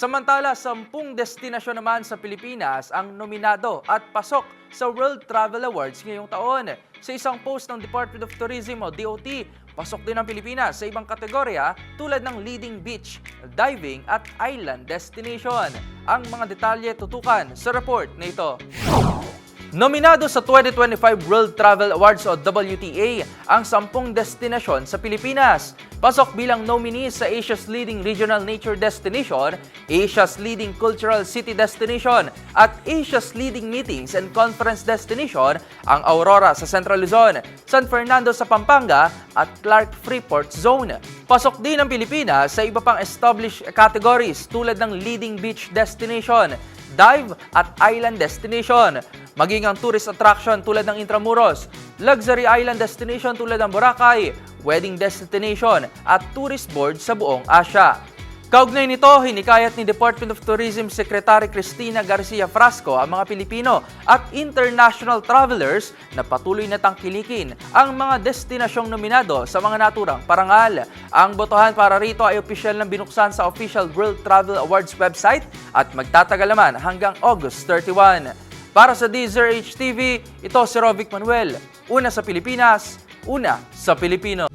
Samantala, sampung destinasyon naman sa Pilipinas ang nominado at pasok sa World Travel Awards ngayong taon. Sa isang post ng Department of Tourism o DOT, pasok din ang Pilipinas sa ibang kategorya tulad ng leading beach, diving at island destination. Ang mga detalye tutukan sa report na ito. Nominado sa 2025 World Travel Awards o WTA ang sampung destinasyon sa Pilipinas. Pasok bilang nominees sa Asia's leading regional nature destination, Asia's leading cultural city destination, at Asia's leading meetings and conference destination ang Aurora sa Central Luzon, San Fernando sa Pampanga, at Clark Freeport Zone. Pasok din ang Pilipinas sa iba pang established categories tulad ng leading beach destination, dive at island destination. Maging ang tourist attraction tulad ng Intramuros, luxury island destination tulad ng Boracay, wedding destination at tourist board sa buong Asia. Kaugnay nito, hinikayat ni Department of Tourism Secretary Cristina Garcia Frasco ang mga Pilipino at international travelers na patuloy na tangkilikin ang mga destinasyong nominado sa mga naturang parangal. Ang botohan para rito ay opisyal na binuksan sa official World Travel Awards website at magtatagal naman hanggang August 31. Para sa DZRH TV, ito si Rovic Manuel. Una sa Pilipinas, una sa Pilipino.